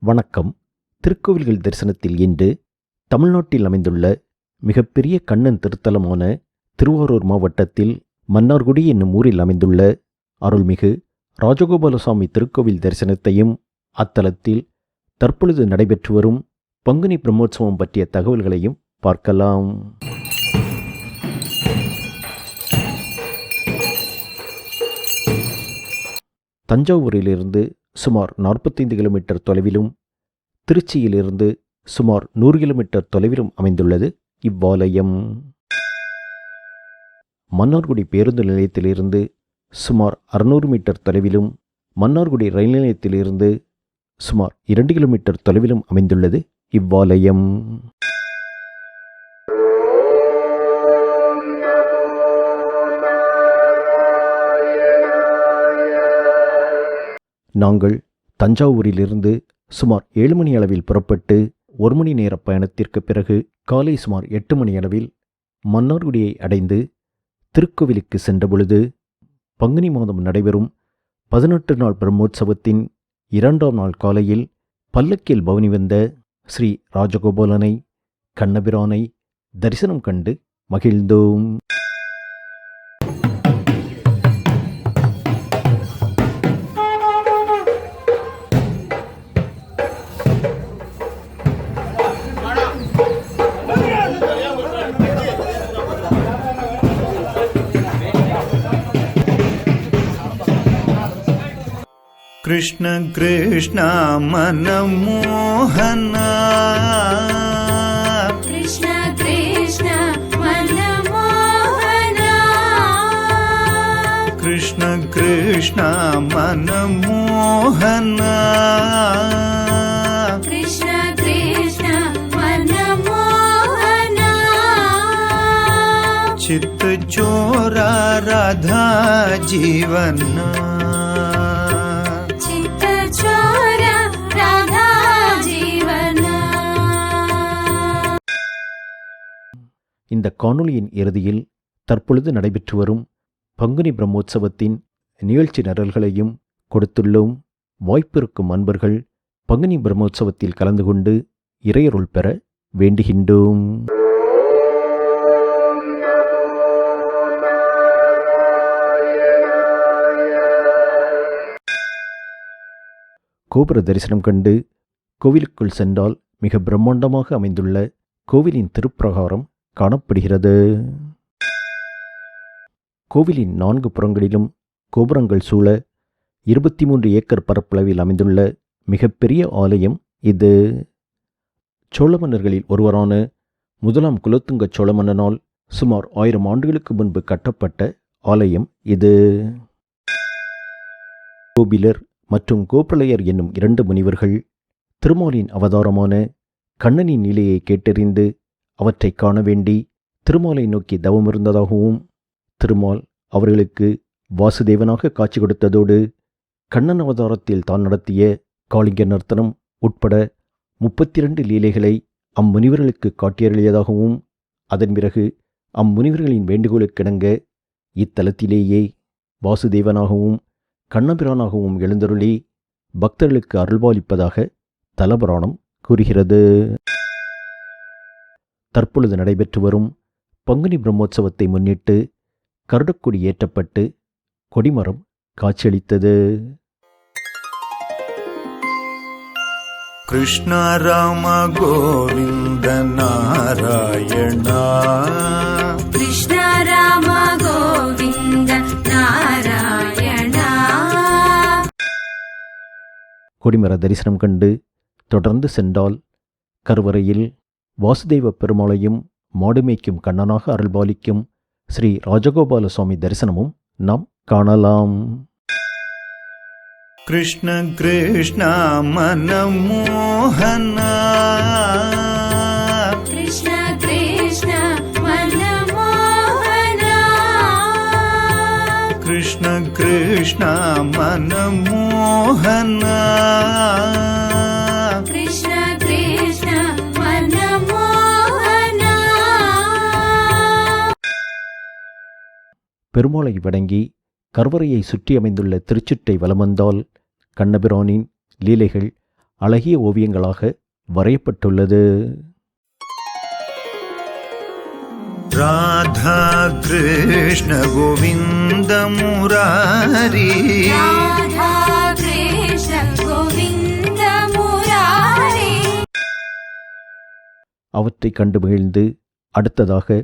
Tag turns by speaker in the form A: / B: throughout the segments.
A: வணக்கம். திருக்கோவில்கள் தரிசனத்தில் இன்று தமிழ்நாட்டில் அமைந்துள்ள மிகப்பெரிய கண்ணன் திருத்தலமான திருவாரூர் மாவட்டத்தில் மன்னார்குடி என்னும் ஊரில் அமைந்துள்ள அருள்மிகு ராஜகோபாலசாமி திருக்கோவில் தரிசனத்தையும் அத்தலத்தில் தற்பொழுது நடைபெற்று வரும் பங்குனி பிரம்மோற்சவம் பற்றிய தகவல்களையும் பார்க்கலாம். தஞ்சாவூரிலிருந்து சுமார் நாற்பத்தைந்து கிலோமீட்டர் தொலைவிலும் திருச்சியிலிருந்து சுமார் நூறு கிலோமீட்டர் தொலைவிலும் அமைந்துள்ளது இவ்வாலயம். மன்னார்குடி பேருந்து நிலையத்திலிருந்து சுமார் அறுநூறு மீட்டர் தொலைவிலும் மன்னார்குடி ரயில் நிலையத்திலிருந்து சுமார் இரண்டு கிலோமீட்டர் தொலைவிலும் அமைந்துள்ளது இவ்வாலயம். நாங்கள் தஞ்சாவூரிலிருந்து சுமார் ஏழு மணி அளவில் புறப்பட்டு ஒரு மணி நேர பயணத்திற்கு பிறகு காலை சுமார் எட்டு மணி அளவில் மன்னார்குடியை அடைந்து திருக்கோவிலுக்கு சென்றபொழுது பங்குனி மாதம் நடைபெறும் பதினெட்டு நாள் பிரம்மோற்சவத்தின் இரண்டாம் நாள் காலையில் பல்லக்கில் பவனி வந்த ஸ்ரீ ராஜகோபாலனை கண்ணபிரானை தரிசனம் கண்டு மகிழ்ந்தோம்.
B: कृष्ण कृष्ण मनमोहना
C: कृष्ण कृष्ण मनमोहना
B: कृष्ण कृष्ण मनमोहना
C: कृष्ण कृष्ण मनमोहना
B: चित्त चोरा राधा जीवना
A: இந்த காணொளியின் இறுதியில் தற்பொழுது நடைபெற்று வரும் பங்குனி பிரம்மோற்சவத்தின் நிகழ்ச்சி நிரல்களையும் கொடுத்துள்ளோம். வாய்ப்பிருக்கும் அன்பர்கள் பங்குனி பிரம்மோற்சவத்தில் கலந்து கொண்டு இறையருள் பெற வேண்டுகின்றோம். கோபுர தரிசனம் கண்டு கோவிலுக்குள் சென்றால் மிக பிரம்மாண்டமாக அமைந்துள்ள கோவிலின் திருப்பிரகாரம் காணப்படுகிறது. கோவிலின் நான்கு புறங்களிலும் கோபுரங்கள் சூழ இருபத்தி மூன்று ஏக்கர் பரப்பளவில் அமைந்துள்ள மிகப்பெரிய ஆலயம் இது. சோழ மன்னர்களில் ஒருவரான முதலாம் குலத்துங்க சோழ மன்னனால் சுமார் ஆயிரம் ஆண்டுகளுக்கு முன்பு கட்டப்பட்ட ஆலயம் இது. கோபிலர் மற்றும் கோபலையர் என்னும் இரண்டு முனிவர்கள் திருமாலின் அவதாரமான கண்ணனின் நிலையை கேட்டறிந்து அவற்றை காண வேண்டி திருமாலை நோக்கி தவமிருந்ததாகவும் திருமால் அவர்களுக்கு வாசுதேவனாக காட்சி கொடுத்ததோடு கண்ணன் அவதாரத்தில் தான் நடத்திய காளிங்க நர்த்தனம் உட்பட முப்பத்தி இரண்டு லீலைகளை அம்முனிவர்களுக்கு காட்டியருளியதாகவும் அதன் பிறகு அம்முனிவர்களின் வேண்டுகோளுக்கிணங்க இத்தலத்திலேயே வாசுதேவனாகவும் கண்ணபிரானாகவும் எழுந்தருளி பக்தர்களுக்கு அருள்பாலிப்பதாக தலபுராணம் கூறுகிறது. தற்பொழுது நடைபெற்று வரும் பங்குனி பிரம்மோற்சவத்தை முன்னிட்டு கருடக்கொடி ஏற்றப்பட்டு கொடிமரம் காட்சியளித்தது.
B: கிருஷ்ண ராம கோவிந்த நாராயணா.
C: கிருஷ்ண ராம கோவிந்த நாராயணா.
A: கொடிமர தரிசனம் கண்டு தொடர்ந்து சென்றால் கருவறையில் வாசுதேவ பெருமாளையும் மாடுமேய்க்கும் கண்ணனாக அருள்பாலிக்கும் ஸ்ரீ ராஜகோபால சுவாமி தரிசனமும் நாம் காணலாம்.
C: கிருஷ்ண
B: கிருஷ்ணா மனமோகனா. கிருஷ்ண
C: கிருஷ்ண கிருஷ்ணா மனமோகனா.
A: திருமலை வணங்கி கருவறையை சுற்றி அமைந்துள்ள திருச்சுற்றை வலம் வந்தால் கண்ணபிரானின் லீலைகள் அழகிய ஓவியங்களாக வரையப்பட்டுள்ளது.
C: ராதா கிருஷ்ண கோவிந்த முராரி
A: அவற்றை கண்டு மகிழ்ந்து அடுத்ததாக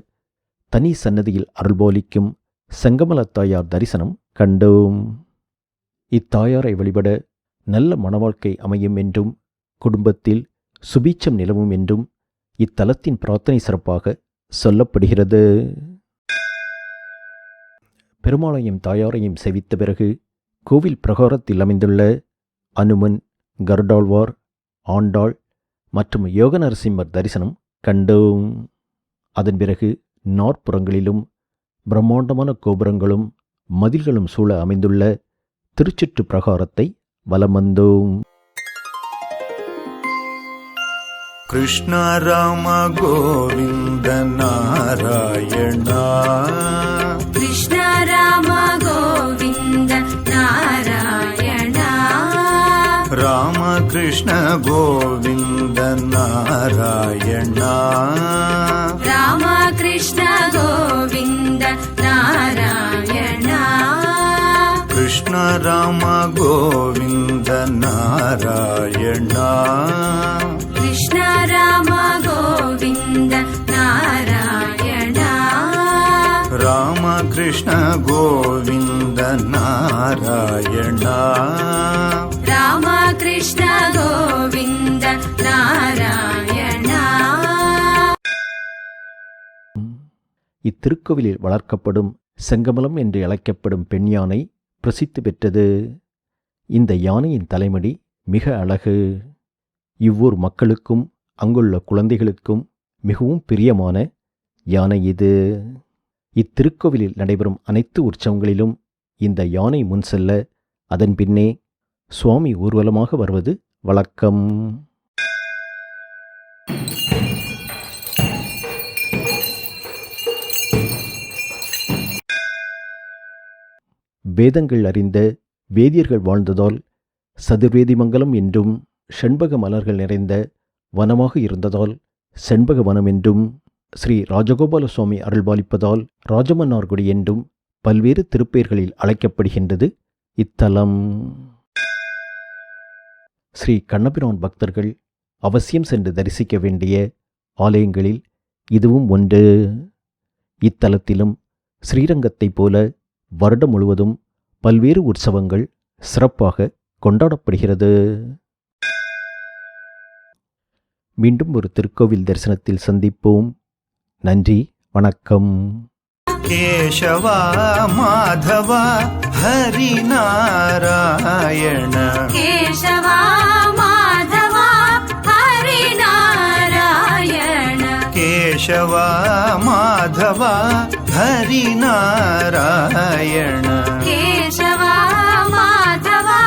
A: தனி சன்னதியில் அருள்போலிக்கும் செங்கமலத்தாயார் தரிசனம் கண்டோம். இத்தாயாரை வழிபட நல்ல மனவாழ்க்கை அமையும் என்றும் குடும்பத்தில் சுபீட்சம் நிலவும் என்றும் இத்தலத்தின் பிரார்த்தனை சிறப்பாக சொல்லப்படுகிறது. பெருமாளையும் தாயாரையும் செவித்த பிறகு கோவில் பிரகாரத்தில் அமைந்துள்ள அனுமன் கருடாழ்வார் ஆண்டாள் மற்றும் யோக நரசிம்மர் தரிசனம் கண்டோம். அதன் பிறகு நாற்புறங்களிலும் பிரம்மாண்டமான கோபுரங்களும் மதில்களும் சூழ அமைந்துள்ள திருச்சிட்டு பிரகாரத்தை வலம் வந்தோம்.
B: கிருஷ்ணா ராம கோவிந்த
C: நாராயணா. கிருஷ்ணா ராம கோ
B: राम कृष्ण गोविन्द नारायणा
C: राम कृष्ण गोविन्द नारायण
B: कृष्ण राम गोविन्द नारायणा
C: कृष्ण राम गोविन्द नारायण
B: राम कृष्ण गोविन्द नारायणा
A: இத்திருக்கோவிலில் வளர்க்கப்படும் செங்கமலம் என்று அழைக்கப்படும் பெண் யானை பிரசித்தி பெற்றது. இந்த யானையின் தலைமடி மிக அழகு. இவ்வூர் மக்களுக்கும் அங்குள்ள குழந்தைகளுக்கும் மிகவும் பிரியமான யானை இது. இத்திருக்கோவிலில் நடைபெறும் அனைத்து உற்சவங்களிலும் இந்த யானை முன் செல்ல அதன் பின்னே சுவாமி ஊர்வலமாக வருவது வழக்கம். வேதங்கள் அறிந்த வேதியர்கள் வாழ்ந்ததால் சதுர்வேதிமங்கலம் என்றும் செண்பக மலர்கள் நிறைந்த வனமாக இருந்ததால் செண்பக வனம் என்றும் ஸ்ரீ ராஜகோபால சுவாமி அருள்பாலிப்பதால் ராஜமன்னார்குடி என்றும் பல்வேறு திருப்பெயர்களில் அழைக்கப்படுகின்றது. இத்தலம். ஸ்ரீ கண்ணபிரான் பக்தர்கள் அவசியம் சென்று தரிசிக்க வேண்டிய ஆலயங்களில் இதுவும் ஒன்று. இத்தலத்திலும் ஸ்ரீரங்கத்தைப் போல வருடம் முழுவதும் பல்வேறு உற்சவங்கள் சிறப்பாக கொண்டாடப்படுகிறது. மீண்டும் ஒரு திருக்கோவில் தரிசனத்தில் சந்திப்போம். நன்றி வணக்கம்.
B: கேசவா மாதவா ஹரிநாராயண.
C: கேசவா மாதவா ஹரிநாராயண.
B: கேசவா மாதவா హరినారాయణ.
C: కేశవా మాధవా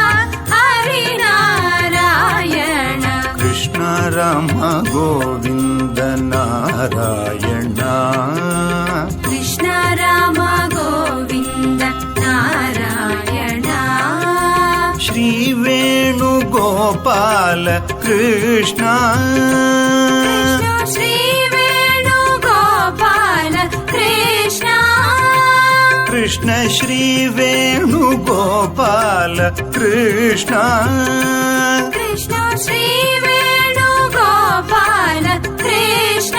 C: హరినారాయణ.
B: కృష్ణ రామ గోవింద నారాయణ.
C: కృష్ణ రామ గోవింద నారాయణ.
B: శ్రీ వేణుగోపాల
C: కృష్ణ. శ్రీ कृष्ण
B: श्रीवेणुगोपाल कृष्ण
C: कृष्ण श्रीवेणुगोपाल कृष्ण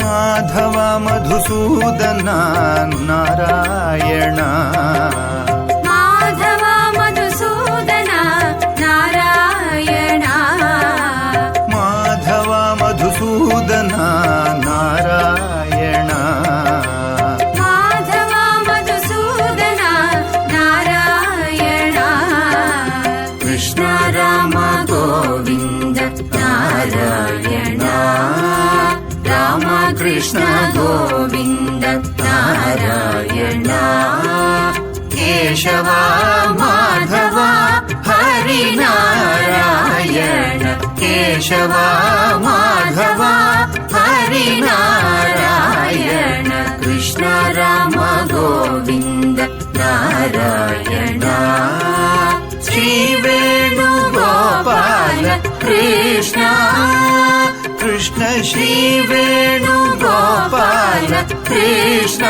B: माधव मधुसूदन नारायण
C: कृष्ण राम गोविन्द नारायण। राम कृष्ण गोविन्द नारायण। केशवा माधव हरिनारायण। केशवा माधव कृष्ण
B: कृष्ण श्री वेणुगोपाल कृष्ण